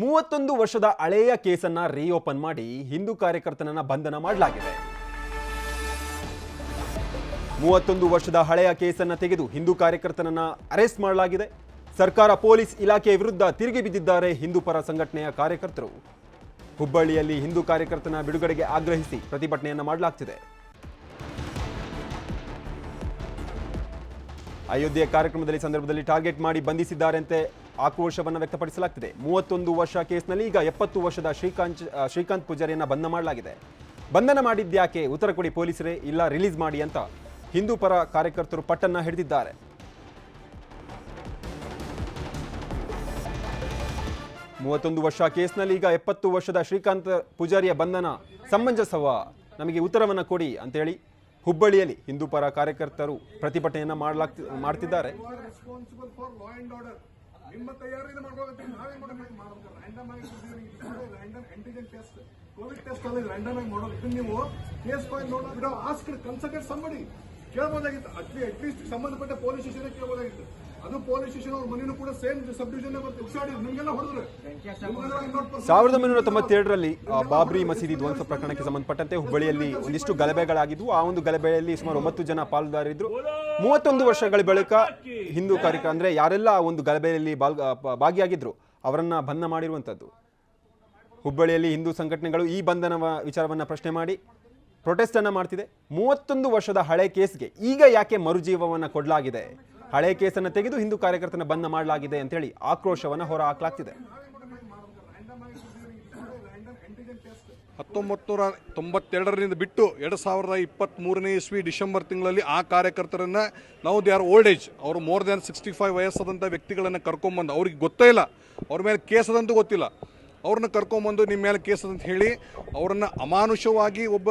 ಮೂವತ್ತೊಂದು ವರ್ಷದ ಹಳೆಯ ಕೇಸನ್ನ ರೀಓಪನ್ ಮಾಡಿ ಹಿಂದೂ ಕಾರ್ಯಕರ್ತನನ್ನ ಬಂಧನ ಮಾಡಲಾಗಿದೆ. ಮೂವತ್ತೊಂದು ವರ್ಷದ ಹಳೆಯ ಕೇಸನ್ನ ತೆಗೆದು ಹಿಂದೂ ಕಾರ್ಯಕರ್ತನನ್ನ ಅರೆಸ್ಟ್ ಮಾಡಲಾಗಿದೆ. ಸರ್ಕಾರ, ಪೊಲೀಸ್ ಇಲಾಖೆಯ ವಿರುದ್ಧ ತಿರುಗಿ ಬಿದ್ದಿದ್ದಾರೆ ಹಿಂದೂ ಪರ ಸಂಘಟನೆಯ ಕಾರ್ಯಕರ್ತರು. ಹುಬ್ಬಳ್ಳಿಯಲ್ಲಿ ಹಿಂದೂ ಕಾರ್ಯಕರ್ತನ ಬಿಡುಗಡೆಗೆ ಆಗ್ರಹಿಸಿ ಪ್ರತಿಭಟನೆಯನ್ನು ಮಾಡಲಾಗ್ತಿದೆ. ಅಯೋಧ್ಯೆ ಕಾರ್ಯಕ್ರಮದಲ್ಲಿ ಸಂದರ್ಭದಲ್ಲಿ ಟಾರ್ಗೆಟ್ ಮಾಡಿ ಬಂಧಿಸಿದ್ದಾರಂತೆ ಆಕ್ರೋಶವನ್ನು ವ್ಯಕ್ತಪಡಿಸಲಾಗ್ತಿದೆ. ಮೂವತ್ತೊಂದು ವರ್ಷ ಕೇಸ್ನಲ್ಲಿ ಈಗ ಎಪ್ಪತ್ತು ವರ್ಷದ ಶ್ರೀಕಾಂತ್ ಶ್ರೀಕಾಂತ್ ಪೂಜಾರಿಯನ್ನು ಬಂಧನ ಮಾಡಲಾಗಿದೆ. ಬಂಧನ ಮಾಡಿದ್ಯಾಕೆ ಉತ್ತರ ಕೊಡಿ ಪೊಲೀಸರೇ, ಇಲ್ಲ ರಿಲೀಸ್ ಮಾಡಿ ಅಂತ ಹಿಂದೂ ಪರ ಕಾರ್ಯಕರ್ತರು ಪಟ್ಟನ್ನ ಹಿಡಿದಿದ್ದಾರೆ. ಮೂವತ್ತೊಂದು ವರ್ಷ ಕೇಸ್ನಲ್ಲಿ ಈಗ ಎಪ್ಪತ್ತು ವರ್ಷದ ಶ್ರೀಕಾಂತ್ ಪೂಜಾರಿಯ ಬಂಧನ ಸಮಂಜಸವ. ನಮಗೆ ಉತ್ತರವನ್ನು ಕೊಡಿ ಅಂತೇಳಿ ಹುಬ್ಬಳ್ಳಿಯಲ್ಲಿ ಹಿಂದೂ ಪರ ಕಾರ್ಯಕರ್ತರು ಪ್ರತಿಭಟನೆಯನ್ನು ಮಾಡಲಾಗ್ತಿ ಅಟ್ಲೀಸ್ಟ್ ಸಂಬಂಧಪಟ್ಟ ಪೊಲೀಸ್ ಸ್ಟೇಷನ್ ಕೇಳಬಹುದಾಗಿತ್ತು ಅದು ಪೊಲೀಸ್ ಸ್ಟೇಷನ್ ಅವ್ರ ಮನೇನು ಕೂಡ ಸೇಮ್ ಸಬ್ ಡಿವಿಷನ್ ಉಸಾಡಿ ನಿಮ್ಗೆಲ್ಲ ಹೊಡೆದ್ರೆ. ಸಾವಿರದ ಒಂಬೈನೂರ ತೊಂಬತ್ತೆರಡರಲ್ಲಿ ಬಾಬ್ರಿ ಮಸೀದಿ ಧ್ವಂಸ ಪ್ರಕರಣಕ್ಕೆ ಸಂಬಂಧಪಟ್ಟಂತೆ ಹುಬ್ಬಳ್ಳಿಯಲ್ಲಿ ಒಂದಿಷ್ಟು ಗಲಭೆಗಳಾಗಿದ್ವು ಆ ಒಂದು ಗಲಭೆಯಲ್ಲಿ ಸುಮಾರು ಒಂಬತ್ತು ಜನ ಪಾಲುದಾರಿದ್ರು ಮೂವತ್ತೊಂದು ವರ್ಷಗಳ ಬಳಿಕ ಹಿಂದೂ ಕಾರ್ಯಕ್ರಮ ಅಂದ್ರೆ ಯಾರೆಲ್ಲ ಆ ಒಂದು ಗಲಭೆಯಲ್ಲಿ ಭಾಗಿಯಾಗಿದ್ರು ಅವರನ್ನ ಬಂಧನ ಮಾಡಿರುವಂಥದ್ದು. ಹುಬ್ಬಳ್ಳಿಯಲ್ಲಿ ಹಿಂದೂ ಸಂಘಟನೆಗಳು ಈ ಬಂಧನ ವಿಚಾರವನ್ನ ಪ್ರಶ್ನೆ ಮಾಡಿ ಪ್ರೊಟೆಸ್ಟ್ ಅನ್ನ ಮಾಡ್ತಿದೆ. ಮೂವತ್ತೊಂದು ವರ್ಷದ ಹಳೆ ಕೇಸ್ಗೆ ಈಗ ಯಾಕೆ ಮರುಜೀವವನ್ನ ಕೊಡಲಾಗಿದೆ? ಹಳೆ ಕೇಸನ್ನು ತೆಗೆದು ಹಿಂದೂ ಕಾರ್ಯಕರ್ತನ ಬಂದ್ ಮಾಡಲಾಗಿದೆ ಅಂತೇಳಿ ಆಕ್ರೋಶವನ್ನು ಹೊರ ಹಾಕಲಾಗ್ತಿದೆ. ಹತ್ತೊಂಬತ್ತು ನೂರ ತೊಂಬತ್ತೆರಡರಿಂದ ಬಿಟ್ಟು ಎರಡು ಸಾವಿರದ ಇಪ್ಪತ್ತ್ಮೂರನೇ ಇಸ್ವಿ ಡಿಸೆಂಬರ್ ತಿಂಗಳಲ್ಲಿ ಆ ಕಾರ್ಯಕರ್ತರನ್ನು ನಾವು ದೇ ಆರ್ ಓಲ್ಡ್ ಏಜ್, ಅವರು ಮೋರ್ ದ್ಯಾನ್ ಸಿಕ್ಸ್ಟಿ ಫೈವ್ ವಯಸ್ಸಾದಂಥ ವ್ಯಕ್ತಿಗಳನ್ನು ಕರ್ಕೊಂಬಂದು, ಅವ್ರಿಗೆ ಗೊತ್ತೇ ಇಲ್ಲ, ಅವ್ರ ಮೇಲೆ ಕೇಸದಂತೂ ಗೊತ್ತಿಲ್ಲ. ಅವ್ರನ್ನ ಕರ್ಕೊಂಬಂದು ನಿಮ್ಮ ಮೇಲೆ ಕೇಸದಂತ ಹೇಳಿ, ಅವರನ್ನು ಅಮಾನುಷವಾಗಿ ಒಬ್ಬ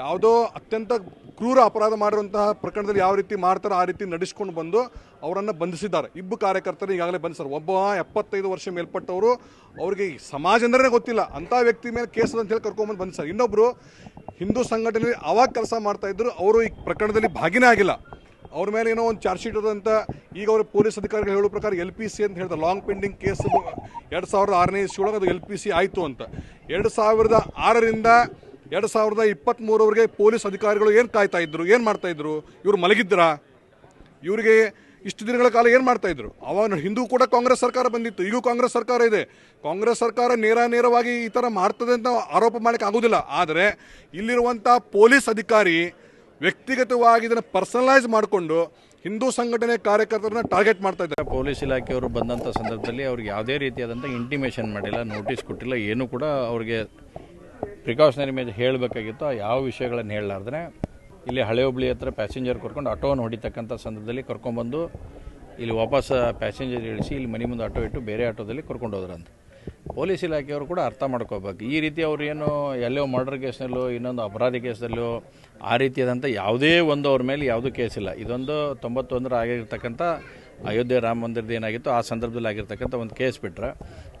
ಯಾವುದೋ ಅತ್ಯಂತ ಕ್ರೂರ ಅಪರಾಧ ಮಾಡಿರುವಂತಹ ಪ್ರಕರಣದಲ್ಲಿ ಯಾವ ರೀತಿ ಮಾಡ್ತಾರೋ ಆ ರೀತಿ ನಡೆಸ್ಕೊಂಡು ಬಂದು ಅವರನ್ನು ಬಂಧಿಸಿದ್ದಾರೆ. ಇಬ್ಬ ಕಾರ್ಯಕರ್ತರು ಈಗಾಗಲೇ ಬಂಧಿಸಿದ್ದಾರೆ ಒಬ್ಬ ಎಪ್ಪತ್ತೈದು ವರ್ಷ ಮೇಲ್ಪಟ್ಟವರು ಅವರಿಗೆ ಸಮಾಜ ಅಂದ್ರೆ ಗೊತ್ತಿಲ್ಲ. ಅಂಥ ವ್ಯಕ್ತಿ ಮೇಲೆ ಕೇಸ್ ಅಂತ ಹೇಳಿ ಕರ್ಕೊಂಬಂದು ಬಂಧಿಸಿದ್ದಾರೆ ಇನ್ನೊಬ್ಬರು ಹಿಂದೂ ಸಂಘಟನೆಯಲ್ಲಿ ಅವಾಗ ಕೆಲಸ ಮಾಡ್ತಾ ಇದ್ರು, ಅವರು ಈ ಪ್ರಕರಣದಲ್ಲಿ ಭಾಗಿನೇ ಆಗಿಲ್ಲ. ಅವ್ರ ಮೇಲೆ ಏನೋ ಒಂದು ಚಾರ್ಜ್ ಶೀಟ್ ಅಂತ ಈಗ ಅವರು ಪೊಲೀಸ್ ಅಧಿಕಾರಿಗಳು ಹೇಳೋ ಪ್ರಕಾರ ಎಲ್ ಪಿ ಸಿ ಅಂತ ಹೇಳಿದ್ರು ಲಾಂಗ್ ಪೆಂಡಿಂಗ್ ಕೇಸ್ ಎರಡು ಸಾವಿರದ ಆರನೇ ಇಸ್ವಿಯೊಳಗೆ ಅದು ಎಲ್ ಪಿ ಸಿ ಆಯಿತು ಅಂತ. ಎರಡು ಸಾವಿರದ ಆರರಿಂದ ಎರಡು ಸಾವಿರದ ಇಪ್ಪತ್ತ್ಮೂರವರೆಗೆ ಪೊಲೀಸ್ ಅಧಿಕಾರಿಗಳು ಏನು ಕಾಯ್ತಾ ಇದ್ರು, ಏನು ಮಾಡ್ತಾ ಇದ್ರು? ಇವರು ಮಲಗಿದ್ರಾ ಇವರಿಗೆ ಇಷ್ಟು ದಿನಗಳ ಕಾಲ ಏನು ಮಾಡ್ತಾ ಇದ್ರು? ಅವಾಗ ಹಿಂದೂ ಕೂಡ ಕಾಂಗ್ರೆಸ್ ಸರ್ಕಾರ ಬಂದಿತ್ತು, ಈಗೂ ಕಾಂಗ್ರೆಸ್ ಸರ್ಕಾರ ಇದೆ. ಕಾಂಗ್ರೆಸ್ ಸರ್ಕಾರ ನೇರ ನೇರವಾಗಿ ಈ ಥರ ಮಾಡ್ತದೆ ಅಂತ ಆರೋಪ ಮಾಡಕ್ಕೆ ಆಗೋದಿಲ್ಲ. ಆದರೆ ಇಲ್ಲಿರುವಂಥ ಪೊಲೀಸ್ ಅಧಿಕಾರಿ ವ್ಯಕ್ತಿಗತವಾಗಿ ಇದನ್ನು ಪರ್ಸನಲೈಸ್ ಮಾಡಿಕೊಂಡು ಹಿಂದೂ ಸಂಘಟನೆ ಕಾರ್ಯಕರ್ತರನ್ನ ಟಾರ್ಗೆಟ್ ಮಾಡ್ತಾ ಇದ್ದಾರೆ. ಪೊಲೀಸ್ ಇಲಾಖೆಯವರು ಬಂದಂಥ ಸಂದರ್ಭದಲ್ಲಿ ಅವ್ರಿಗೆ ಯಾವುದೇ ರೀತಿಯಾದಂಥ ಇಂಟಿಮೇಷನ್ ಮಾಡಿಲ್ಲ ನೋಟಿಸ್ ಕೊಟ್ಟಿಲ್ಲ, ಏನು ಕೂಡ ಅವ್ರಿಗೆ ಪ್ರಿಕಾಷನರಿ ಮೇಜ್ ಹೇಳಬೇಕಾಗಿತ್ತು ಯಾವ ವಿಷಯಗಳನ್ನು ಹೇಳಲಾರ್ದ್ರೆ, ಇಲ್ಲಿ ಹಳೆ ಹುಬ್ಳಿ ಹತ್ರ ಪ್ಯಾಸೆಂಜರ್ ಕರ್ಕೊಂಡು ಆಟೋವನ್ನು ಹೊಡಿತಕ್ಕಂಥ ಸಂದರ್ಭದಲ್ಲಿ ಕರ್ಕೊಂಡ್ಬಂದು, ಇಲ್ಲಿ ವಾಪಸ್ ಪ್ಯಾಸೆಂಜರ್ ಇಳಿಸಿ, ಇಲ್ಲಿ ಮನೆ ಮುಂದೆ ಆಟೋ ಇಟ್ಟು ಬೇರೆ ಆಟೋದಲ್ಲಿ ಕರ್ಕೊಂಡು ಹೋದ್ರಂತ. ಪೊಲೀಸ್ ಇಲಾಖೆಯವರು ಕೂಡ ಅರ್ಥ ಮಾಡ್ಕೋಬೇಕು. ಈ ರೀತಿ ಅವ್ರು ಏನು ಎಲ್ಲೋ ಮರ್ಡರ್ ಕೇಸ್ನಲ್ಲೋ, ಇನ್ನೊಂದು ಅಪರಾಧಿ ಕೇಸಲ್ಲೋ ಆ ರೀತಿಯಾದಂಥ ಯಾವುದೇ ಒಂದು ಅವ್ರ ಮೇಲೆ ಯಾವುದೂ ಕೇಸಿಲ್ಲ ಇದೊಂದು ತೊಂಬತ್ತೊಂದರ ಆಗಿರ್ತಕ್ಕಂಥ ಅಯೋಧ್ಯೆ ರಾಮ ಮಂದಿರದ ಏನಾಗಿತ್ತು ಆ ಸಂದರ್ಭದಲ್ಲಿ ಆಗಿರ್ತಕ್ಕಂಥ ಒಂದು ಕೇಸ್ ಬಿಟ್ಟರೆ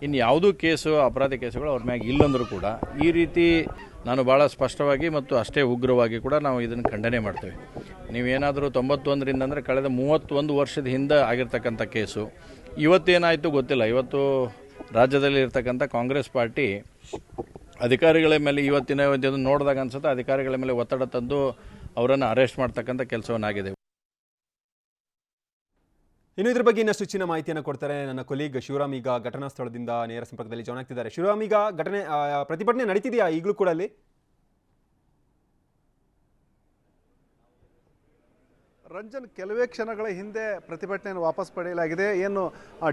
ಇನ್ನು ಯಾವುದೂ ಕೇಸು, ಅಪರಾಧ ಕೇಸುಗಳು ಅವ್ರ ಮ್ಯಾಗ ಇಲ್ಲಂದರೂ ಕೂಡ ಈ ರೀತಿ ನಾನು ಭಾಳ ಸ್ಪಷ್ಟವಾಗಿ ಮತ್ತು ಅಷ್ಟೇ ಉಗ್ರವಾಗಿ ಕೂಡ ನಾವು ಇದನ್ನು ಖಂಡನೆ ಮಾಡ್ತೇವೆ. ನೀವೇನಾದರೂ ತೊಂಬತ್ತೊಂದರಿಂದ ಅಂದರೆ ಕಳೆದ ಮೂವತ್ತೊಂದು ವರ್ಷದ ಹಿಂದೆ ಆಗಿರ್ತಕ್ಕಂಥ ಕೇಸು, ಇವತ್ತೇನಾಯಿತು ಗೊತ್ತಿಲ್ಲ. ಇವತ್ತು ರಾಜ್ಯದಲ್ಲಿ ಇರ್ತಕ್ಕಂಥ ಕಾಂಗ್ರೆಸ್ ಪಾರ್ಟಿ ಅಧಿಕಾರಿಗಳ ಮೇಲೆ ಇವತ್ತಿನ ನೋಡಿದಾಗ ಅನ್ಸುತ್ತೆ, ಅಧಿಕಾರಿಗಳ ಮೇಲೆ ಒತ್ತಡ ತಂದು ಅವರನ್ನು ಅರೆಸ್ಟ್ ಮಾಡ್ತಕ್ಕಂಥ ಕೆಲಸವನ್ನಾಗಿದೆ. ಇನ್ನು ಇದ್ರ ಬಗ್ಗೆ ಇನ್ನಷ್ಟು ಹೆಚ್ಚಿನ ಮಾಹಿತಿಯನ್ನು ಕೊಡ್ತಾರೆ ನನ್ನ ಕೊಲೀಗ್ ಶಿವರಾಮ್ ಈಗ ಘಟನಾ ಸ್ಥಳದಿಂದ ನೇರ ಸಂಪರ್ಕದಲ್ಲಿ ಜಾಯ್ನ್ ಆಗ್ತಿದ್ದಾರೆ. ಶಿವರಾಮ್ ಈಗ ಘಟನೆ ಪ್ರತಿಭಟನೆ ನಡೀತಿದೆಯಾ ಈಗಲೂ ಕೂಡ ಅಲ್ಲಿ? ರಂಜನ್, ಕೆಲವೇ ಕ್ಷಣಗಳ ಹಿಂದೆ ಪ್ರತಿಭಟನೆಯನ್ನು ವಾಪಸ್ ಪಡೆಯಲಾಗಿದೆ. ಏನು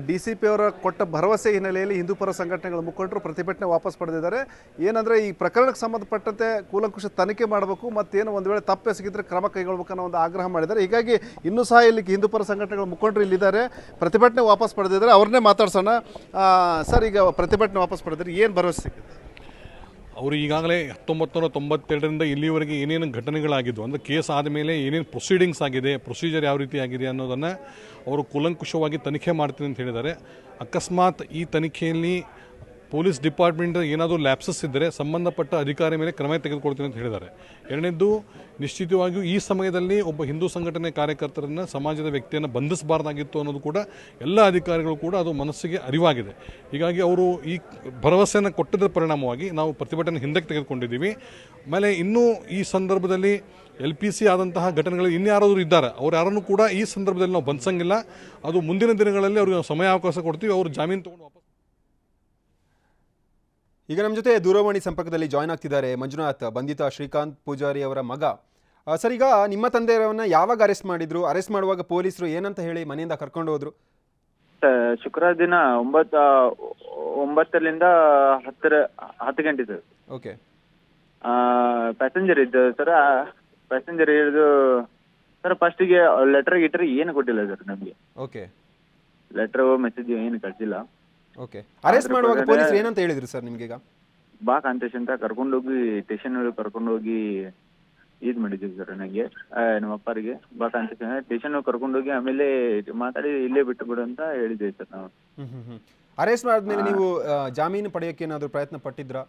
ಡಿ ಸಿ ಪಿ ಅವರ ಕೊಟ್ಟ ಭರವಸೆ ಹಿನ್ನೆಲೆಯಲ್ಲಿ ಹಿಂದೂಪರ ಸಂಘಟನೆಗಳ ಮುಖಂಡರು ಪ್ರತಿಭಟನೆ ವಾಪಸ್ ಪಡೆದಿದ್ದಾರೆ. ಏನಂದರೆ, ಈ ಪ್ರಕರಣಕ್ಕೆ ಸಂಬಂಧಪಟ್ಟಂತೆ ಕೂಲಂಕುಷ ತನಿಖೆ ಮಾಡಬೇಕು, ಮತ್ತೇನು ಒಂದು ವೇಳೆ ತಪ್ಪೆ ಸಿಗಿದ್ರೆ ಕ್ರಮ ಕೈಗೊಳ್ಬೇಕು ಅನ್ನೋ ಒಂದು ಆಗ್ರಹ ಮಾಡಿದ್ದಾರೆ. ಹೀಗಾಗಿ, ಇನ್ನೂ ಸಹ ಇಲ್ಲಿ ಹಿಂದೂಪರ ಸಂಘಟನೆಗಳ ಮುಖಂಡರು ಇಲ್ಲಿದ್ದಾರೆ. ಪ್ರತಿಭಟನೆ ವಾಪಸ್ ಪಡೆದಿದ್ದಾರೆ. ಅವ್ರನ್ನೇ ಮಾತಾಡ್ಸೋಣ. ಸರ್, ಈಗ ಪ್ರತಿಭಟನೆ ವಾಪಸ್ ಪಡೆದಿದ್ರೆ ಏನು ಭರವಸೆ ಸಿಕ್ಕಿದೆ? ಅವರು ಈಗಾಗಲೇ ಹತ್ತೊಂಬತ್ತು ನೂರ ತೊಂಬತ್ತೆರಡರಿಂದ ಇಲ್ಲಿವರೆಗೆ ಏನೇನು ಘಟನೆಗಳಾಗಿದ್ವು ಅಂದರೆ ಕೇಸ್ ಆದಮೇಲೆ ಏನೇನು ಪ್ರೊಸೀಡಿಂಗ್ಸ್ ಆಗಿದೆ ಪ್ರೊಸೀಜರ್ ಯಾವ ರೀತಿ ಆಗಿದೆ ಅನ್ನೋದನ್ನು ಅವರು ಕೂಲಂಕುಷವಾಗಿ ತನಿಖೆ ಮಾಡ್ತೀನಿ ಅಂತ ಹೇಳಿದ್ದಾರೆ. ಅಕಸ್ಮಾತ್ ಈ ತನಿಖೆಯಲ್ಲಿ ಪೊಲೀಸ್ ಡಿಪಾರ್ಟ್ಮೆಂಟ್ ಏನಾದರೂ ಲ್ಯಾಪ್ಸಸ್ ಇದ್ದರೆ ಸಂಬಂಧಪಟ್ಟ ಅಧಿಕಾರಿ ಮೇಲೆ ಕ್ರಮ ತೆಗೆದುಕೊಳ್ತೀನಿ ಅಂತ ಹೇಳಿದ್ದಾರೆ. ಎರಡನೇದು ನಿಶ್ಚಿತವಾಗಿಯೂ ಈ ಸಮಯದಲ್ಲಿ ಒಬ್ಬ ಹಿಂದೂ ಸಂಘಟನೆ ಕಾರ್ಯಕರ್ತರನ್ನು ಸಮಾಜದ ವ್ಯಕ್ತಿಯನ್ನು ಬಂಧಿಸಬಾರ್ದಾಗಿತ್ತು ಅನ್ನೋದು ಕೂಡ ಎಲ್ಲ ಅಧಿಕಾರಿಗಳು ಕೂಡ ಅದು ಮನಸ್ಸಿಗೆ ಅರಿವಾಗಿದೆ. ಹೀಗಾಗಿ ಅವರು ಈ ಭರವಸೆಯನ್ನು ಕೊಟ್ಟದ ಪರಿಣಾಮವಾಗಿ ನಾವು ಪ್ರತಿಭಟನೆ ಹಿಂದಕ್ಕೆ ತೆಗೆದುಕೊಂಡಿದ್ದೀವಿ. ಆಮೇಲೆ ಇನ್ನೂ ಈ ಸಂದರ್ಭದಲ್ಲಿ ಎಲ್ ಪಿ ಸಿ ಆದಂತಹ ಘಟನೆಗಳು ಇನ್ಯಾರಾದರೂ ಇದ್ದಾರೆ. ಅವ್ರು ಯಾರನ್ನು ಕೂಡ ಈ ಸಂದರ್ಭದಲ್ಲಿ ನಾವು ಬಂಧಿಸಂಗಿಲ್ಲ. ಅದು ಮುಂದಿನ ದಿನಗಳಲ್ಲಿ ಅವ್ರಿಗೆ ನಾವು ಸಮಯಾವಕಾಶ ಕೊಡ್ತೀವಿ. ಅವರು ಜಾಮೀನು ತೊಗೊಂಡು ವಾಪಸ್ ಈಗ ನಮ್ಮ ಜೊತೆ ದೂರವಾಣಿ ಸಂಪರ್ಕದಲ್ಲಿ ಜಾಯ್ನ್ ಆಗ್ತಿದ್ದಾರೆ ಮಂಜುನಾಥ್ ಬಂಧಿತ ಶ್ರೀಕಾಂತ್ ಪೂಜಾರಿ ಅವರ ಮಗ. ಸರ್ ಈಗ ನಿಮ್ಮ ತಂದೆಯವರನ್ನ ಯಾವಾಗ ಅರೆಸ್ಟ್ ಮಾಡಿದ್ರು? ಅರೆಸ್ಟ್ ಮಾಡುವಾಗ ಪೊಲೀಸರು ಏನಂತ ಹೇಳಿ ಮನೆಯಿಂದ ಕರ್ಕೊಂಡು ಹೋದ್ರು? ಶುಕ್ರವಾರ ದಿನ ಒಂಬತ್ತ ಒಂಬತ್ತರಿಂದ ಹತ್ತರ ಹತ್ತು ಗಂಟೆ ಸರ್ ಓಕೆ ಪ್ಯಾಸೆಂಜರ್ ಇದ್ದ ಸರ್ ಪ್ಯಾಸೆಂಜರ್ ಇಳಿದು ಸರ್ ಫಸ್ಟಿಗೆ ಲೆಟರ್ ಗಿಟರ್ ಏನು ಕೊಟ್ಟಿಲ್ಲ ಸರ್ ನಮಗೆ. ಓಕೆ ಲೆಟರ್ ಮೆಸೇಜ್ ಏನು ಕಳ್ಸಿಲ್ಲ. ಓಕೆ ಅರೆಸ್ಟ್ ಮಾಡುವಾಗ ಪೊಲೀಸರು ಏನಂತ ಹೇಳಿದ್ರು ಸರ್ ನಿಮ್ಗೆ ಈಗ? ಬಾ ಕಾಂತೇಶ್ ಅಂತ ಕರ್ಕೊಂಡೋಗಿ ಸ್ಟೇಷನ್ ಒಳಗೆ ಕರ್ಕೊಂಡೋಗಿ ಇದು ಮಾಡಿದ್ವಿ ಸರ್ ನನಗೆ. ನಮ್ಮ ಅಪ್ಪರಿಗೆ. ಬಾ ಕಾಂತೇಶ್ ಸ್ಟೇಷನ್ ಕರ್ಕೊಂಡೋಗಿ ಆಮೇಲೆ ಮಾತಾಡಿ ಇಲ್ಲೇ ಬಿಟ್ಟು ಬಿಡು ಅಂತ ಹೇಳಿದ್ವಿ ಸರ್ ನಾವು. ಅರೆಸ್ಟ್ ಮಾಡಿದ್ಮೇಲೆ ನೀವು ಜಾಮೀನು ಪಡೆಯೋಕೆ ಏನಾದ್ರು ಪ್ರಯತ್ನ ಪಟ್ಟಿದ್ರಾ?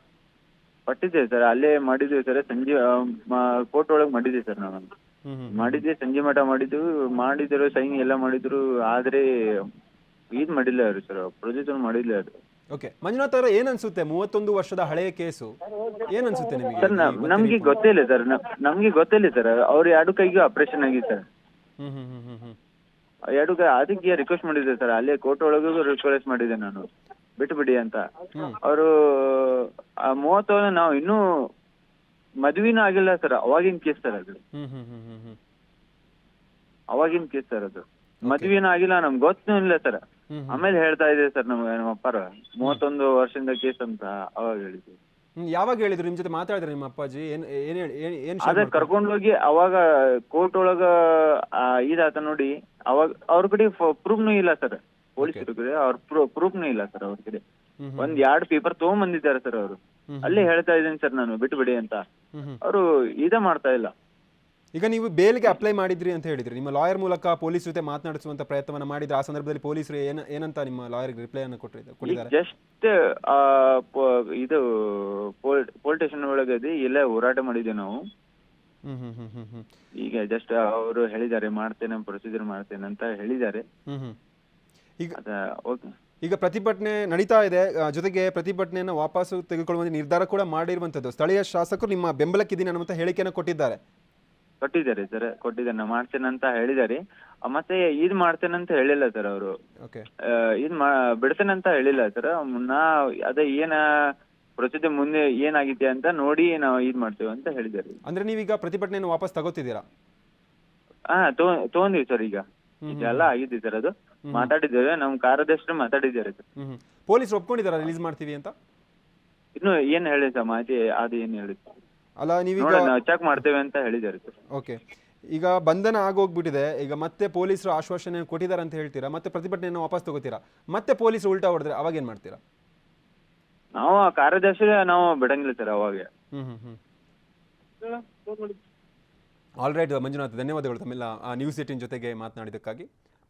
ಪಟ್ಟಿದ್ದೇವೆ ಸರ್ ಅಲ್ಲೇ ಮಾಡಿದ್ವಿ ಸರ್ ಸಂಜೆ ಕೋರ್ಟ್ ಒಳಗೆ ಮಾಡಿದ್ವಿ ಸರ್ ನಾವು. ಮಾಡಿದ್ವಿ ಸಂಜೆ ಮಠ ಮಾಡಿದ್ದು. ಮಾಡಿದ್ರು ಸೈನ್ ಎಲ್ಲ ಮಾಡಿದ್ರು. ಆದ್ರೆ ಇದ್ ಮಾಡಿಲ್ಲ ಅವರು ಸರ್ ಪ್ರೊಸೀಜರ್ ಮಾಡಿಲ್ಲ ಅದು ಓಕೆ ಮಂಜುನಾಥ್ ಅವರ ಏನ್ ಅನ್ಸುತ್ತೆ? ಮೂವತ್ತೊಂದು ವರ್ಷದ ಹಳೆಯ ಕೇಸು. ಏನ್ ಅನ್ಸುತ್ತೆ ನಿಮಗೆ? ಸರ್ ನಮ್ಗೆ ಗೊತ್ತಿಲ್ಲ ಸರ್ ನಮ್ಗೆ ಗೊತ್ತಿಲ್ಲ ಸರ್ ಅವ್ರ ಎರಡು ಕೈಗೂ ಆಪರೇಷನ್ ಆಗಿದೆ ಸರ್ ಹ್ಮ್ ಹ್ಮ್ ಹ್ಮ್ ಹ್ಮ್ ಹ್ಮ್. ಎರಡು ಕೈ ಅದಕ್ಕೆ ರಿಕ್ವೆಸ್ಟ್ ಮಾಡಿದ್ದೆ ಸರ್ ಅಲ್ಲೇ ಕೋರ್ಟ್ ಒಳಗೂ ರಿಕ್ವೆಸ್ಟ್ ಮಾಡಿದ್ದೆ ನಾನು. ಬಿಟ್ಟು ಬಿಡಿ ಅಂತ ಅವರು ಮೂವತ್ತೊಂದು ನಾವು ಇನ್ನೂ ಮದುವೆನೂ ಆಗಿಲ್ಲ ಸರ್ ಅವಾಗಿನ ಕೇಸ್ ಸರ್ ಅದು. ಹ್ಮ್ ಹ್ಮ್ ಹ್ಮ್ ಹ್ಮ್ ಹ್ಮ್. ಅವಾಗಿನ ಕೇಸ್ ಸರ್ ಅದು. ಮದ್ವಿನೂ ಆಗಿಲ್ಲ ನಮ್ಗೆ ಗೊತ್ತೂ ಇಲ್ಲ ಸರ್ ಆಮೇಲೆ ಹೇಳ್ತಾ ಇದೆ ಸರ್ ನಮ್ಗೆ ನಮ್ಮ ಅಪ್ಪಾರ. ಮೂವತ್ತೊಂದು ವರ್ಷದಿಂದ ಕೇಸ್ ಅಂತ ಅವಾಗ ಹೇಳಿದ್ರು ಯಾವಾಗ ಹೇಳಿದ್ರು? ನಿಮ್ ಜೊತೆ ಮಾತಾಡಿದ್ರೆ ನಿಮ್ಮ ಅಪ್ಪಾಜಿ. ಏನ್ ಏನ್ ಹೇಳಿ- ಏನ್ ಏನ್ share ಅದೇ ಮಾಡ್ಕೊಂಡ್ರು? ಕರ್ಕೊಂಡೋಗಿ ಅವಾಗ ಕೋರ್ಟ್ ಒಳಗ ಆ, ಇದಾತ ನೋಡಿ ಅವಾಗ ಅವ್ರ ಕಡೆ ಪ್ರೂಫ್ನು ಇಲ್ಲ ಸರ್. ಪೊಲೀಸ್ ಕಡೆ ಅವ್ರ ಪ್ರೂಫ್ನು ಇಲ್ಲ ಸರ್ ಅವ್ರ ಕಡೆ. ಹ್ಮ್ ಒಂದ್ ಎರಡ್ ಪೇಪರ್ ತಗೊಂಡ್ ಬಂದಿದ್ದಾರೆ ಸರ್ ಅವರು. ಅಲ್ಲೇ ಹೇಳ್ತಾ ಇದ್ದೀನಿ ಸರ್ ನಾನು ಬಿಟ್ಟು ಬಿಡಿ ಅಂತ. ಹ್ಮ್ ಹ್ಮ್. ಅವರು ಇದೇ ಮಾಡ್ತಾ ಇಲ್ಲ. ಈಗ ನೀವು ಬೇಲ್ಗೆ ಅಪ್ಲೈ ಮಾಡಿದ್ರಿ ಅಂತ ಹೇಳಿದ್ರಿ. ನಿಮ್ಮ ಲಾಯರ್ ಮೂಲಕ ಪೊಲೀಸ್ ಜೊತೆ ಮಾತನಾಡಿಸುವಂತ ಪ್ರಯತ್ನವನ್ನ ಮಾಡಿದ್ರೆ ಆ ಸಂದರ್ಭದಲ್ಲಿ ಪೊಲೀಸರು ಏನ ಏನಂತ ನಿಮ್ಮ ಲಾಯರ್ ರಿಪ್ಲೈ ಅನ್ನು ಕೊಟ್ಟಿದ್ದಾರೆ? ಕೊಟ್ಟಿದ್ದಾರೆ ಜಸ್ಟ್ ಇದು ಪೊಲೀಸ್ ಸ್ಟೇಷನ್ ಒಳಗದೆ ಎಲ್ಲ ಹೋರಾಟ ಮಾಡಿದ್ವಿ ನಾವು. ಈಗ ಜಸ್ಟ್ ಅವರು ಹೇಳಿದ್ದಾರೆ ಮಾಡ್ತೇನೆ ಪ್ರೊಸೀಜರ್ ಮಾಡ್ತೇನೆ ಅಂತ ಹೇಳಿದ್ದಾರೆ. ಈಗ ಓಕೆ. ಈಗ ಪ್ರತಿಭಟನೆ ನಡೀತಾ ಇದೆ. ಜೊತೆಗೆ ಪ್ರತಿಭಟನೆಯನ್ನು ವಾಪಸ್ ತೆಗೆದುಕೊಳ್ಳುವ ನಿರ್ಧಾರ ಕೂಡ ಮಾಡಿರುವಂತದ್ದು. ಸ್ಥಳೀಯ ಶಾಸಕರು ನಿಮ್ಮ ಬೆಂಬಲಕ್ಕಿದ್ದೀನಿ ಅನ್ನುವಂತ ಹೇಳಿಕೆಯನ್ನು ಕೊಟ್ಟಿದ್ದಾರೆ. ಕೊಟ್ಟಿದ್ದಾರೆ ಸರ್ ಕೊಟ್ಟಿದ್ದಾರೆ ನಾ ಮಾಡ್ತೇನೆ ಅಂತ ಹೇಳಿದ್ದಾರೆ ಮತ್ತೆ ಇದ್ ಮಾಡ್ತೇನೆ ಅಂತ ಹೇಳಿಲ್ಲ ಸರ್ ಅವರು. ಓಕೆ ಇದ್ ಮಾ ಬಿಡ್ತೇನೆ ಅಂತ ಹೇಳಿಲ್ಲ ಸರ್ ನಾ ಅದೇ ಏನ ಪ್ರೊಸೀಜರ್ ಮುಂದೆ ಏನಾಗಿದೆ ಅಂತ ನೋಡಿ ನಾವು ಇದ್ ಮಾಡ್ತೇವೆ ಅಂತ ಹೇಳಿದ್ದಾರೆ ಅಂದ್ರೆ ನೀವೀಗ ಪ್ರತಿಭಟನೆಯನ್ನು ವಾಪಸ್ ತಗೋತಿದ್ದೀರಾ? ಹಾ ತಗೊಂಡಿವಿ ಸರ್ ಈಗ. ಇದೆಲ್ಲ ಆಗಿದೆ ಸರ್ ಅದು. ಮಾತಾಡಿದ್ದೇವೆ. ನಮ್ ಕಾರ್ಯದರ್ಶಿ ಮಾತಾಡಿದ್ದಾರೆ ಸರ್ ಪೊಲೀಸ್ ಒಪ್ಕೊಂಡಿದ್ದಾರೆ ಪೊಲೀಸರು ರಿಲೀಸ್ ಮಾಡ್ತೀವಿ ಅಂತ? ಇನ್ನು ಏನ್ ಹೇಳಿ ಸರ್ ಮಾಹಿತಿ ಅದು ಏನ್ ಹೇಳಿ ಅಲ್ಲ ನೀವೀಗ ನೋಡೋಣ ಚೆಕ್ ಮಾಡ್ತೇವೆ ಅಂತ ಹೇಳಿದ್ದಾರೆ ಸರ್. ಓಕೆ. ಈಗ ಬಂಧನ ಆಗೋಗ್ಬಿಟ್ಟಿದೆ. ಈಗ ಮತ್ತೆ ಪೊಲೀಸರು ಆಶ್ವಾಸನೆ ಕೊಟ್ಟಿದ್ದಾರೆ ಅಂತ ಹೇಳ್ತೀರಾ? ಮತ್ತೆ ಪ್ರತಿಭಟನೆಯನ್ನು ವಾಪಸ್ ತಗೋತೀರಾ? ಮತ್ತೆ ಪೊಲೀಸರು ಉಲ್ಟಾ ಹೊಡೆದ್ರೆ ಅವಾಗ ಏನು ಮಾಡ್ತೀರಾ? ನಾವು ಆ ಕಾರ್ಯದರ್ಶಿ ನಾವು ಬಿಡಂಗಿಲ್ಲ ಸರ್ ಅವಾಗ. ಹ್ಮ್ ಹ್ಮ್ ಹ್ಮ್. ಆಲ್ ರೈಟ್ ಮಂಜುನಾಥ್ ಧನ್ಯವಾದಗಳು ತಮ್ಮೆಲ್ಲ ನ್ಯೂಸ್ ಏಟಿನ್ ಜೊತೆಗೆ ಮಾತನಾಡಿದ್ದಕ್ಕಾಗಿ.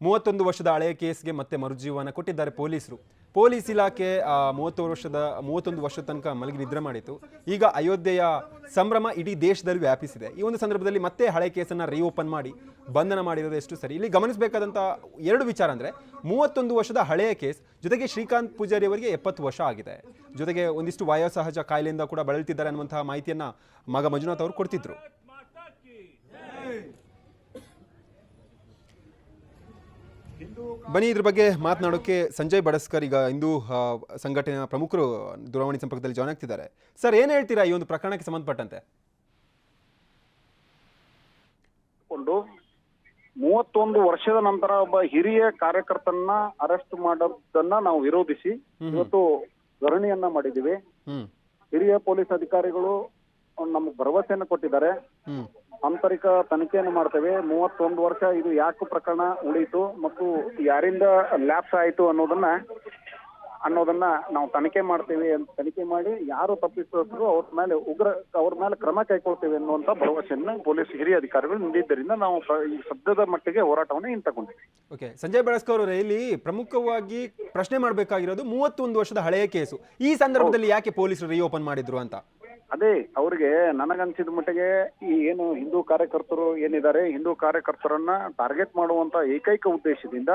ಮೂವತ್ತೊಂದು ವರ್ಷದ ಹಳೆಯ ಕೇಸ್ಗೆ ಮತ್ತೆ ಮರುಜೀವನ ಕೊಟ್ಟಿದ್ದಾರೆ ಪೊಲೀಸರು. ಪೊಲೀಸ್ ಇಲಾಖೆ ಮೂವತ್ತು ವರ್ಷದ, ಮೂವತ್ತೊಂದು ವರ್ಷದ ತನಕ ಮಲಗಿ ನಿದ್ರೆ ಮಾಡಿತ್ತು. ಈಗ ಅಯೋಧ್ಯೆಯ ಸಂಭ್ರಮ ಇಡೀ ದೇಶದಲ್ಲಿ ವ್ಯಾಪಿಸಿದೆ. ಈ ಒಂದು ಸಂದರ್ಭದಲ್ಲಿ ಮತ್ತೆ ಹಳೆ ಕೇಸನ್ನು ರೀಓಪನ್ ಮಾಡಿ, ಬಂಧನ ಮಾಡಿರೋದು ಎಷ್ಟು ಸರಿ? ಇಲ್ಲಿ ಗಮನಿಸಬೇಕಾದಂಥ ಎರಡು ವಿಚಾರ ಅಂದರೆ, ಮೂವತ್ತೊಂದು ವರ್ಷದ ಹಳೆಯ ಕೇಸ್ ಜೊತೆಗೆ ಶ್ರೀಕಾಂತ್ ಪೂಜಾರಿ ಅವರಿಗೆ ಎಪ್ಪತ್ತು ವರ್ಷ ಆಗಿದೆ. ಜೊತೆಗೆ ಒಂದಿಷ್ಟು ವಯೋಸಹಜ ಕಾಯಿಲೆಯಿಂದ ಕೂಡ ಬಳಲ್ತಿದ್ದಾರೆ ಅನ್ನುವಂತಹ ಮಾಹಿತಿಯನ್ನು ಮಗ ಮಂಜುನಾಥ್ ಅವರು ಕೊಡ್ತಿದ್ರು. ಬನ್ನಿ ಇದ್ರ ಬಗ್ಗೆ ಮಾತನಾಡೋಕೆ ಸಂಜಯ್ ಬಡಸ್ಕರ್ ಈಗ ಹಿಂದೂ ಸಂಘಟನೆಯ ಪ್ರಮುಖರು ದೂರವಾಣಿ ಸಂಪರ್ಕದಲ್ಲಿ ಜಾಯ್ನ್ ಆಗ್ತಿದ್ದಾರೆ. ಸರ್ ಏನು ಹೇಳ್ತೀರಾ ಈ ಒಂದು ಪ್ರಕರಣಕ್ಕೆ ಸಂಬಂಧಪಟ್ಟಂತೆ? ಕೊಂಡು ಮೂವತ್ತೊಂದು ವರ್ಷದ ನಂತರ ಒಬ್ಬ ಹಿರಿಯ ಕಾರ್ಯಕರ್ತನ ಅರೆಸ್ಟ್ ಮಾಡೋದನ್ನ ನಾವು ವಿರೋಧಿಸಿ ಇವತ್ತು ಧರಣಿಯನ್ನ ಮಾಡಿದ್ದೀವಿ. ಹಿರಿಯ ಪೊಲೀಸ್ ಅಧಿಕಾರಿಗಳು ನಮ್ಗೆ ಭರವಸೆಯನ್ನು ಕೊಟ್ಟಿದ್ದಾರೆ. ಆಂತರಿಕ ತನಿಖೆಯನ್ನು ಮಾಡ್ತೇವೆ. ಮೂವತ್ತೊಂದು ವರ್ಷ ಇದು ಯಾಕೆ ಪ್ರಕರಣ ಉಳಿಯಿತು ಮತ್ತು ಯಾರಿಂದ ಲ್ಯಾಪ್ಸ್ ಆಯಿತು ಅನ್ನೋದನ್ನ ಅನ್ನೋದನ್ನ ನಾವು ತನಿಖೆ ಮಾಡ್ತೇವೆ ಅಂತ ತನಿಖೆ ಮಾಡಿ ಯಾರು ತಪ್ಪಿಸಿದ್ರು ಅವ್ರ ಮೇಲೆ ಉಗ್ರ ಅವ್ರ ಮೇಲೆ ಕ್ರಮ ಕೈಗೊಳ್ತೇವೆ ಅನ್ನುವಂತ ಭರವಸೆಯನ್ನು ಪೊಲೀಸ್ ಹಿರಿಯ ಅಧಿಕಾರಿಗಳು ನೀಡಿದ್ದರಿಂದ ನಾವು ಈ ಸದ್ಯದ ಮಟ್ಟಿಗೆ ಹೋರಾಟವನ್ನು ಹಿಂತಕೊಂಡಿದ್ದೀವಿ ಓಕೆ ಸಂಜಯ್ ಬೆಳಸ್ಕರ್ ಅವರೇ ಇಲ್ಲಿ ಪ್ರಮುಖವಾಗಿ ಪ್ರಶ್ನೆ ಮಾಡಬೇಕಾಗಿರೋದು ಮೂವತ್ತೊಂದು ವರ್ಷದ ಹಳೆಯ ಕೇಸು. ಈ ಸಂದರ್ಭದಲ್ಲಿ ಯಾಕೆ ಪೊಲೀಸರು ರೀಓಪನ್ ಮಾಡಿದ್ರು ಅಂತ? ಅದೇ ಅವ್ರಿಗೆ ನನಗನ್ಸಿದ ಮಟ್ಟಿಗೆ ಈ ಏನು ಹಿಂದೂ ಕಾರ್ಯಕರ್ತರು ಏನಿದ್ದಾರೆ ಹಿಂದೂ ಕಾರ್ಯಕರ್ತರನ್ನ ಟಾರ್ಗೆಟ್ ಮಾಡುವಂತ ಏಕೈಕ ಉದ್ದೇಶದಿಂದ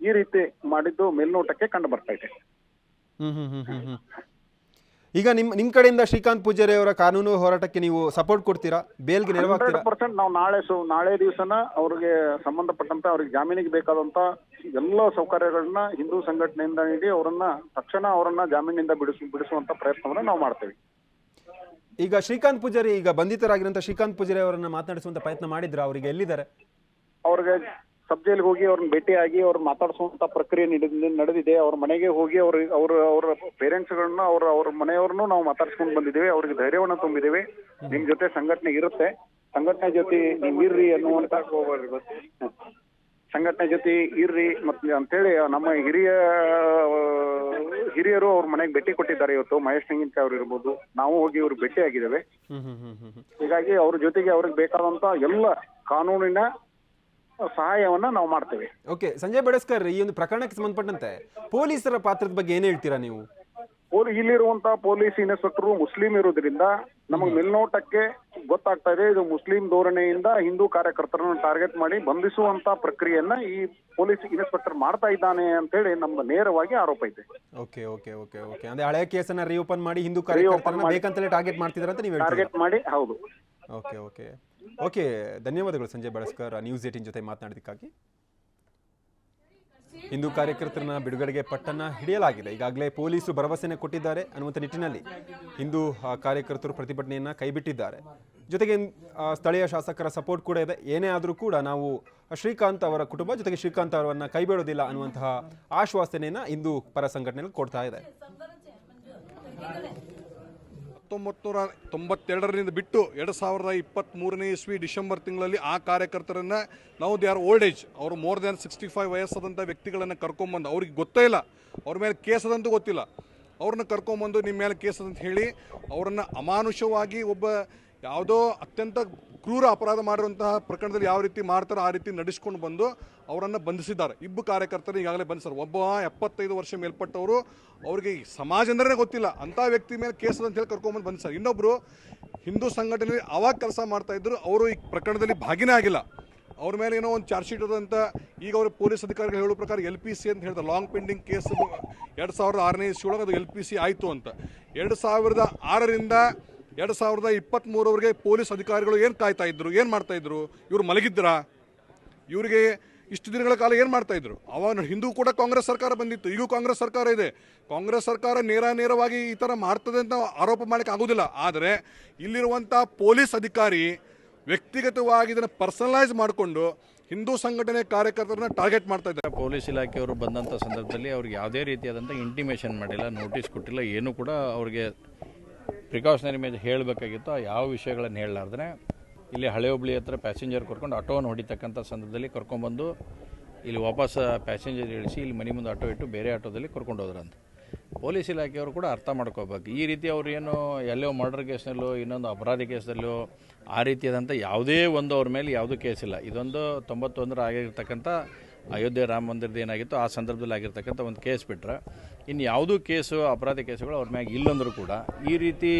ಈ ರೀತಿ ಮಾಡಿದ್ದು ಮೇಲ್ನೋಟಕ್ಕೆ ಕಂಡು ಬರ್ತಾ ಇದೆ. ಈಗ ನಿಮ್ ನಿಮ್ ಕಡೆಯಿಂದ ಶ್ರೀಕಾಂತ್ ಪೂಜಾರಿ ಅವರ ಕಾನೂನು ಹೋರಾಟಕ್ಕೆ ನೀವು ಸಪೋರ್ಟ್ ಕೊಡ್ತೀರಾ? ಬೇಲ್ಗೆ ನೆರವಾಗ್ತೀರಾ? ಪರ್ಸೆಂಟ್ ನಾವು ನಾಳೆ ಸು ನಾಳೆ ದಿವಸನ ಅವ್ರಿಗೆ ಸಂಬಂಧಪಟ್ಟಂತ ಅವ್ರಿಗೆ ಜಾಮೀನಿಗೆ ಬೇಕಾದಂತ ಎಲ್ಲ ಸೌಕರ್ಯಗಳನ್ನ ಹಿಂದೂ ಸಂಘಟನೆಯಿಂದ ನೀಡಿ ಅವರನ್ನ ತಕ್ಷಣ ಅವರನ್ನ ಜಾಮೀನಿಂದ ಬಿಡಿಸು ಬಿಡಿಸುವಂತ ಪ್ರಯತ್ನವನ್ನ ನಾವು ಮಾಡ್ತೇವೆ. ಈಗ ಶ್ರೀಕಾಂತ್ ಪೂಜಾರಿ ಈಗ ಬಂಧಿತರಾಗಿರುವಂತ ಶ್ರೀಕಾಂತ್ ಪೂಜಾರಿ ಅವರನ್ನ ಮಾತನಾಡಿಸುವಂತ ಪ್ರಯತ್ನ ಮಾಡಿದ್ರ ಅವರಿಗೆ ಎಲ್ಲಿದ್ದಾರೆ? ಅವ್ರಿಗೆ ಸಬ್ ಜೈಲ್ಗೆ ಹೋಗಿ ಅವ್ರನ್ನ ಭೇಟಿಯಾಗಿ ಅವ್ರ ಮಾತಾಡಿಸುವಂತ ಪ್ರಕ್ರಿಯೆ ನಡೆದ- ನಡೆದಿದೆ. ಅವ್ರ ಮನೆಗೆ ಹೋಗಿ ಅವ್ರ ಅವ್ರ ಪೇರೆಂಟ್ಸ್ ಪೇರೆಂಟ್ಸ್ಗಳನ್ನ ಅವ್ರ ಅವ್ರ ಮನೆಯವ್ರನ್ನೂ ನಾವು ಮಾತಾಡ್ಸ್ಕೊಂಡು ಬಂದಿದ್ದೇವೆ. ಅವ್ರಿಗೆ ಧೈರ್ಯವನ್ನ ತುಂಬಿದ್ದೇವೆ. ನಿಮ್ ಜೊತೆ ಸಂಘಟನೆ ಇರುತ್ತೆ. ಸಂಘಟನೆ ಜೊತೆ ನೀವಿರ್ರಿ ಇರ್ರಿ ಅನ್ನುವಂತ ಸಂಘಟನೆ ಜೊತೆ ಇರ್ರಿ ಮತ್ತೆ ಅಂತೇಳಿ ನಮ್ಮ ಹಿರಿಯ ಹಿರಿಯರು ಅವ್ರ ಮನೆಗೆ ಭೇಟಿ ಕೊಟ್ಟಿದ್ದಾರೆ ಇವತ್ತು. ಮಹೇಶ್ ನಂಗಿಂತ ಅವ್ರು ಇರ್ಬೋದು. ನಾವು ಹೋಗಿ ಇವ್ರು ಭೇಟಿ ಆಗಿದ್ದೇವೆ. ಹೀಗಾಗಿ ಅವ್ರ ಜೊತೆಗೆ ಅವ್ರಿಗೆ ಬೇಕಾದಂತ ಎಲ್ಲ ಕಾನೂನಿನ ಸಹಾಯವನ್ನ ನಾವು ಮಾಡ್ತೇವೆ. ಓಕೆ ಸಂಜಯ್ ಬಡಸ್ಕರ್ ಈ ಒಂದು ಪ್ರಕರಣಕ್ಕೆ ಸಂಬಂಧಪಟ್ಟಂತೆ ಪೊಲೀಸರ ಪಾತ್ರದ ಬಗ್ಗೆ ಏನ್ ಹೇಳ್ತೀರಾ ನೀವು? ಪೊಲೀ ಇಲ್ಲಿರುವಂತ ಪೊಲೀಸ್ ಇನ್ಸ್ಪೆಕ್ಟರ್ ಮುಸ್ಲಿಂ ಇರೋದ್ರಿಂದ ನಮಗೆ ಮೇಲ್ನೋಟಕ್ಕೆ ಗೊತ್ತಾಗ್ತಾ ಇದೆ. ಇದು ಮುಸ್ಲಿಂ ಧೋರಣೆಯಿಂದ ಹಿಂದೂ ಕಾರ್ಯಕರ್ತರನ್ನು ಟಾರ್ಗೆಟ್ ಮಾಡಿ ಬಂಧಿಸುವಂತ ಪ್ರಕ್ರಿಯೆಯನ್ನ ಈ ಪೊಲೀಸ್ ಇನ್ಸ್ಪೆಕ್ಟರ್ ಮಾಡ್ತಾ ಇದ್ದಾನೆ ಅಂತ ಹೇಳಿ ನಮ್ಮ ನೇರವಾಗಿ ಆರೋಪ ಇದೆ. Okay okay okay okay. ಅಂದ್ರೆ ಹಳೆಯ ಕೇಸನ್ನ ರೀಓಪನ್ ಮಾಡಿ ಹಿಂದೂ ಕಾರ್ಯಕರ್ತರನ್ನ. ಬೇಕಂತಲೇ ಟಾರ್ಗೆಟ್ ಮಾಡ್ತಿದಾರೆ ಅಂತ ನೀವು ಟಾರ್ಗೆಟ್ ಮಾಡಿ ಹೌದು. Okay okay. ಓಕೆ ಧನ್ಯವಾದಗಳು ಸಂಜಯ್ ಬೆಳಸ್ಕರ್ ನ್ಯೂಸ್ ಏಟಿನ್ ಜೊತೆ ಮಾತನಾಡಿದ್ದಕ್ಕಾಗಿ. ಹಿಂದೂ ಕಾರ್ಯಕರ್ತರನ್ನ ಬಿಡುಗಡೆಗೆ ಪಟ್ಟನ್ನ ಹಿಡಿಯಲಾಗಿದೆ. ಈಗಾಗಲೇ ಪೊಲೀಸರು ಭರವಸೆಯನ್ನು ಕೊಟ್ಟಿದ್ದಾರೆ ಅನ್ನುವಂಥ ನಿಟ್ಟಿನಲ್ಲಿ ಹಿಂದೂ ಕಾರ್ಯಕರ್ತರು ಪ್ರತಿಭಟನೆಯನ್ನ ಕೈಬಿಟ್ಟಿದ್ದಾರೆ. ಜೊತೆಗೆ ಸ್ಥಳೀಯ ಶಾಸಕರ ಸಪೋರ್ಟ್ ಕೂಡ ಇದೆ. ಏನೇ ಆದರೂ ಕೂಡ ನಾವು ಶ್ರೀಕಾಂತ್ ಅವರ ಕುಟುಂಬ, ಜೊತೆಗೆ ಶ್ರೀಕಾಂತ್ ಅವರನ್ನ ಕೈಬಿಡೋದಿಲ್ಲ ಅನ್ನುವಂತಹ ಆಶ್ವಾಸನೆಯನ್ನ ಹಿಂದೂ ಪರ ಸಂಘಟನೆಗಳು ಕೊಡ್ತಾ ಇದೆ. ನೂರ ತೊಂಬತ್ತೆರಡರಿಂದ ಬಿಟ್ಟು ಎರಡು ಸಾವಿರದ ಇಪ್ಪತ್ತ್ಮೂರನೇ ಇಸ್ವಿ ಡಿಸೆಂಬರ್ ತಿಂಗಳಲ್ಲಿ ಆ ಕಾರ್ಯಕರ್ತರನ್ನ ನಾವು ದೇ ಆರ್ ಓಲ್ಡ್ ಏಜ್. ಅವರು ಮೋರ್ ದ್ಯಾನ್ ಸಿಕ್ಸ್ಟಿ ಫೈವ್ ವಯಸ್ಸಾದಂಥ ವ್ಯಕ್ತಿಗಳನ್ನು ಕರ್ಕೊಂಬಂದು, ಅವ್ರಿಗೆ ಗೊತ್ತೇ ಇಲ್ಲ. ಅವ್ರ ಮೇಲೆ ಕೇಸದಂತೂ ಗೊತ್ತಿಲ್ಲ. ಅವ್ರನ್ನ ಕರ್ಕೊಂಬಂದು ನಿಮ್ಮ ಮೇಲೆ ಕೇಸದಂತ ಹೇಳಿ, ಅವರನ್ನು ಅಮಾನುಷವಾಗಿ ಒಬ್ಬ ಯಾವುದೋ ಅತ್ಯಂತ ಕ್ರೂರ ಅಪರಾಧ ಮಾಡಿರುವಂತಹ ಪ್ರಕರಣದಲ್ಲಿ ಯಾವ ರೀತಿ ಮಾಡ್ತಾರೋ ಆ ರೀತಿ ನಡೆಸ್ಕೊಂಡು ಬಂದು ಅವರನ್ನು ಬಂಧಿಸಿದ್ದಾರೆ. ಇಬ್ಬ ಕಾರ್ಯಕರ್ತರು ಈಗಾಗಲೇ ಬಂಧಿಸಿದ್ದಾರೆ ಒಬ್ಬ ಎಪ್ಪತ್ತೈದು ವರ್ಷ ಮೇಲ್ಪಟ್ಟವರು ಅವರಿಗೆ ಸಮಾಜ ಅಂದ್ರೆ ಗೊತ್ತಿಲ್ಲ. ಅಂಥ ವ್ಯಕ್ತಿ ಮೇಲೆ ಕೇಸ್ ಅಂತ ಹೇಳಿ ಕರ್ಕೊಂಬಂದು ಬಂಧಿಸಿದ್ದಾರೆ ಇನ್ನೊಬ್ಬರು ಹಿಂದೂ ಸಂಘಟನೆಯಲ್ಲಿ ಅವಾಗ ಕೆಲಸ ಮಾಡ್ತಾ ಇದ್ರು, ಅವರು ಈ ಪ್ರಕರಣದಲ್ಲಿ ಭಾಗಿನೇ ಆಗಿಲ್ಲ. ಅವ್ರ ಮೇಲೆ ಏನೋ ಒಂದು ಚಾರ್ಜ್ ಶೀಟ್ ಅಂತ ಈಗ ಅವರು ಪೊಲೀಸ್ ಅಧಿಕಾರಿಗಳು ಹೇಳೋ ಪ್ರಕಾರ ಎಲ್ ಪಿ ಸಿ ಅಂತ ಹೇಳಿದ್ರು ಲಾಂಗ್ ಪೆಂಡಿಂಗ್ ಕೇಸ್ ಎರಡು ಸಾವಿರದ ಆರನೇ ಇಸ್ವಿಯೊಳಗೆ ಅದು ಎಲ್ ಪಿ ಸಿ ಆಯಿತು ಅಂತ. ಎರಡು ಸಾವಿರದ ಆರರಿಂದ ಎರಡು ಸಾವಿರದ ಇಪ್ಪತ್ತ್ಮೂರವರೆಗೆ ಪೊಲೀಸ್ ಅಧಿಕಾರಿಗಳು ಏನು ಕಾಯ್ತಾ ಇದ್ರು, ಏನು ಮಾಡ್ತಾ ಇದ್ರು? ಇವರು ಮಲಗಿದ್ರಾ ಇವರಿಗೆ ಇಷ್ಟು ದಿನಗಳ ಕಾಲ ಏನು ಮಾಡ್ತಾ ಇದ್ರು? ಅವಾಗ ಹಿಂದೂ ಕೂಡ ಕಾಂಗ್ರೆಸ್ ಸರ್ಕಾರ ಬಂದಿತ್ತು, ಈಗೂ ಕಾಂಗ್ರೆಸ್ ಸರ್ಕಾರ ಇದೆ. ಕಾಂಗ್ರೆಸ್ ಸರ್ಕಾರ ನೇರ ನೇರವಾಗಿ ಈ ಥರ ಮಾಡ್ತದೆ ಅಂತ ಆರೋಪ ಮಾಡಕ್ಕೆ ಆಗೋದಿಲ್ಲ. ಆದರೆ ಇಲ್ಲಿರುವಂಥ ಪೊಲೀಸ್ ಅಧಿಕಾರಿ ವ್ಯಕ್ತಿಗತವಾಗಿ ಇದನ್ನು ಪರ್ಸನಲೈಸ್ ಮಾಡಿಕೊಂಡು ಹಿಂದೂ ಸಂಘಟನೆ ಕಾರ್ಯಕರ್ತರನ್ನ ಟಾರ್ಗೆಟ್ ಮಾಡ್ತಾ ಇದ್ದಾರೆ. ಪೊಲೀಸ್ ಇಲಾಖೆಯವರು ಬಂದಂಥ ಸಂದರ್ಭದಲ್ಲಿ ಅವ್ರಿಗೆ ಯಾವುದೇ ರೀತಿಯಾದಂಥ ಇಂಟಿಮೇಷನ್ ಮಾಡಿಲ್ಲ ನೋಟಿಸ್ ಕೊಟ್ಟಿಲ್ಲ, ಏನೂ ಕೂಡ ಅವ್ರಿಗೆ ಪ್ರಿಕಾಷನರಿ ಮೇಲೆ ಹೇಳಬೇಕಾಗಿತ್ತು ಯಾವ ವಿಷಯಗಳನ್ನು ಹೇಳಲಾರ್ದೆ ಇಲ್ಲಿ ಹಳೆ ಹುಬ್ಳಿ ಹತ್ರ ಪ್ಯಾಸೆಂಜರ್ ಕರ್ಕೊಂಡು ಆಟೋವನ್ನು ಹೊಡಿತಕ್ಕಂಥ ಸಂದರ್ಭದಲ್ಲಿ ಕರ್ಕೊಂಡ್ಬಂದು ಇಲ್ಲಿ ವಾಪಸ್ ಪ್ಯಾಸೆಂಜರ್ ಇಳಿಸಿ ಇಲ್ಲಿ ಮನೆ ಮುಂದೆ ಆಟೋ ಇಟ್ಟು ಬೇರೆ ಆಟೋದಲ್ಲಿ ಕರ್ಕೊಂಡು ಹೋದ್ರಂತ. ಪೊಲೀಸ್ ಇಲಾಖೆಯವರು ಕೂಡ ಅರ್ಥ ಮಾಡ್ಕೋಬೇಕು. ಈ ರೀತಿ ಅವರು ಏನು ಎಲ್ಲೋ ಮರ್ಡರ್ ಕೇಸ್ನಲ್ಲೋ, ಇನ್ನೊಂದು ಅಪರಾಧಿ ಕೇಸಲ್ಲೋ ಆ ರೀತಿಯಾದಂಥ ಯಾವುದೇ ಒಂದು ಅವ್ರ ಮೇಲೆ ಯಾವುದೂ ಕೇಸಿಲ್ಲ ಇದೊಂದು ತೊಂಬತ್ತೊಂದರ ಆಗಿರ್ತಕ್ಕಂಥ ಅಯೋಧ್ಯೆ ರಾಮ ಮಂದಿರದ ಏನಾಗಿತ್ತು ಆ ಸಂದರ್ಭದಲ್ಲಿ ಆಗಿರ್ತಕ್ಕಂಥ ಒಂದು ಕೇಸ್ ಬಿಟ್ಟರೆ ಇನ್ನು ಯಾವುದೂ ಕೇಸು, ಅಪರಾಧ ಕೇಸುಗಳು ಅವ್ರ ಮ್ಯಾಗ ಇಲ್ಲಂದರೂ ಕೂಡ ಈ ರೀತಿ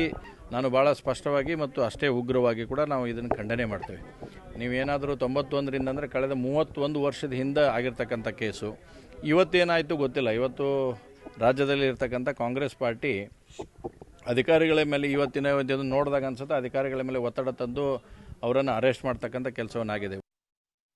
ನಾನು ಭಾಳ ಸ್ಪಷ್ಟವಾಗಿ ಮತ್ತು ಅಷ್ಟೇ ಉಗ್ರವಾಗಿ ಕೂಡ ನಾವು ಇದನ್ನು ಖಂಡನೆ ಮಾಡ್ತೇವೆ. ನೀವೇನಾದರೂ ತೊಂಬತ್ತೊಂದರಿಂದ ಅಂದರೆ ಕಳೆದ ಮೂವತ್ತೊಂದು ವರ್ಷದ ಹಿಂದೆ ಆಗಿರ್ತಕ್ಕಂಥ ಕೇಸು, ಇವತ್ತೇನಾಯಿತು ಗೊತ್ತಿಲ್ಲ. ಇವತ್ತು ರಾಜ್ಯದಲ್ಲಿ ಇರ್ತಕ್ಕಂಥ ಕಾಂಗ್ರೆಸ್ ಪಾರ್ಟಿ ಅಧಿಕಾರಿಗಳ ಮೇಲೆ ಇವತ್ತಿನ ನೋಡಿದಾಗ ಅನ್ಸುತ್ತೆ, ಅಧಿಕಾರಿಗಳ ಮೇಲೆ ಒತ್ತಡ ತಂದು ಅವರನ್ನು ಅರೆಸ್ಟ್ ಮಾಡ್ತಕ್ಕಂಥ ಕೆಲಸವನ್ನಾಗಿದೆ.